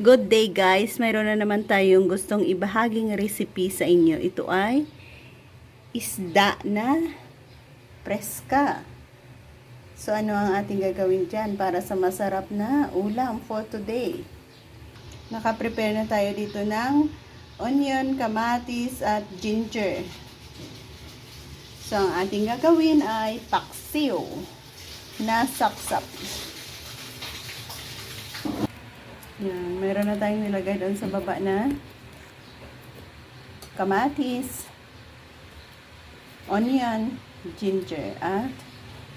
Good day guys! Mayroon na naman tayong gustong ibahaging recipe sa inyo. Ito ay isda na preska. So ano ang ating gagawin dyan para sa masarap na ulam for today? Nakaprepare na tayo dito ng onion, kamatis at ginger. So ang ating gagawin ay paksiw na sapsap. Yan, meron na tayong nilagay doon sa baba na kamatis, onion, ginger, at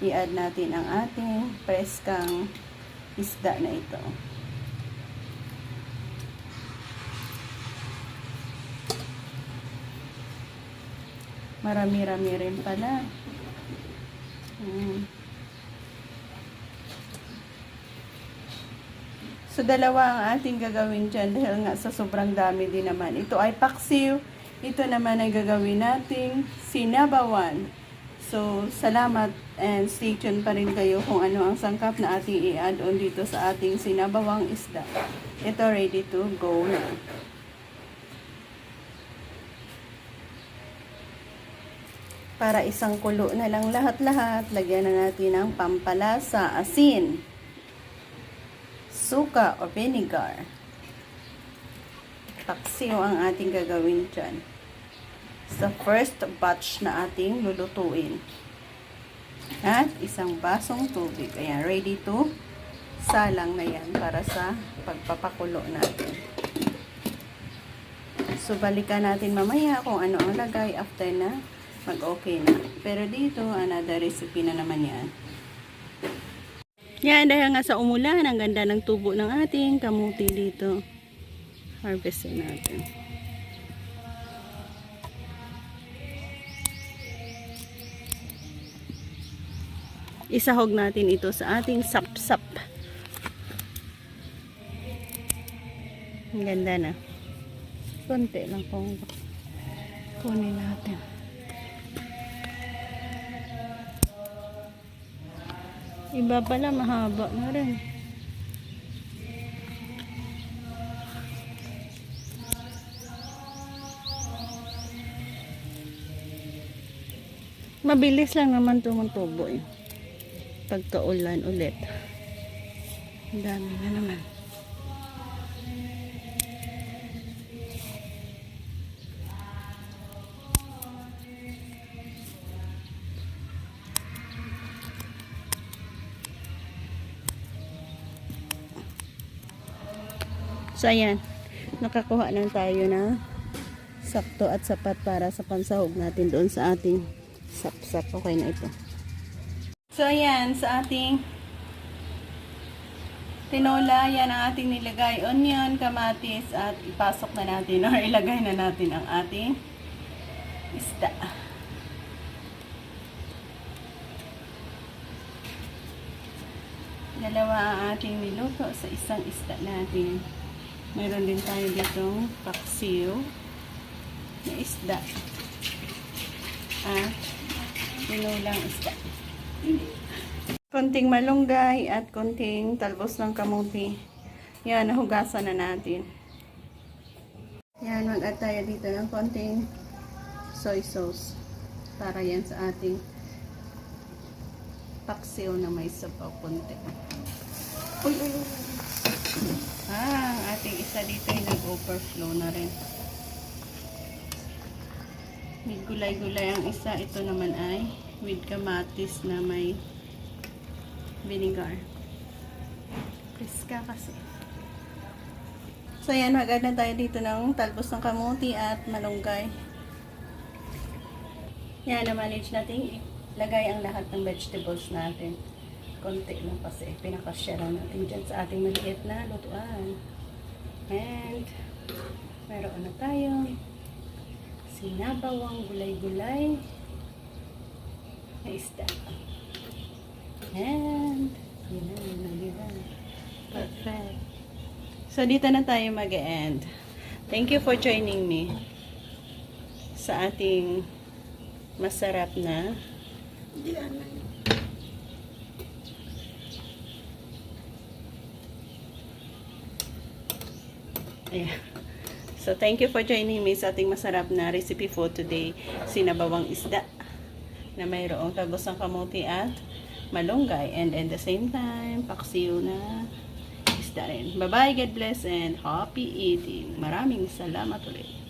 i-add natin ang ating preskang isda na ito. Marami-rami rin pala. Hmm. So, dalawa ang ating gagawin dyan dahil nga sa sobrang dami din naman. Ito ay paksiw. Ito naman ay gagawin nating sinabawan. So, salamat and stay tuned pa rin kayo kung ano ang sangkap na ating i-add on dito sa ating sinabawang isda. Ito ready to go na. Para isang kulo na lang lahat-lahat, lagyan na natin ng pampalasa, asin, suka o vinegar. Paksiw ang ating gagawin dyan. Sa first batch na ating lulutuin. At isang basong tubig. Ayan, ready to salang na yan para sa pagpapakulo natin. So, balikan natin mamaya kung ano ang lagay after na mag-okay na. Pero dito, another recipe na naman yan. Yan, dahil nga sa umulan, ang ganda ng tubo ng ating kamuti dito. Harvestin natin. Isahog natin ito sa ating sapsap. Ang ganda na. Konti lang kung kunin natin. Iba pala mahaba na rin. Mabilis lang naman tumutubo eh. Pagka-ulan ulit. Ang dami na naman. So, ayan. Nakakuha na tayo na sakto at sapat para sa pansahog natin doon sa ating sapsap. Okay na ito. So, ayan. Sa ating tinola, yan ang ating nilagay. Onion, kamatis, at ipasok na natin or ilagay na natin ang ating isda. Dalawa ang ating niluto sa isang isda natin. Meron din tayo ditong paksiw na isda. At tinulang isda. Konting malunggay at konting talbos ng kamuti. Yan, nahugasan na natin. Yan, mag-add tayo dito ng konting soy sauce. Para yan sa ating paksiw na may sabaw konti. Uy, uy, uy. Isa dito ay nag-overflow na rin. May gulay-gulay ang isa. Ito naman ay with kamatis na may vinegar. Priska kasi. So, yan. Magad na tayo dito ng talbos ng kamuti at malunggay. Yan, na-manage natin ilagay ang lahat ng vegetables natin konti lang kasi pinakasya lang natin dyan sa ating maliit na lutuan. And, meron na tayong sinabawang gulay-gulay na isda. And, yun na, yun na, yun na. Perfect. So, dito na tayo mag-end. Thank you for joining me sa ating masarap na Ayan. So, thank you for joining me sa ating masarap na recipe for today. Sinabawang isda na mayroong tagos ng kamuti at malunggay. And at the same time, paksiw na isda rin. Bye-bye, God bless, and happy eating. Maraming salamat ulit.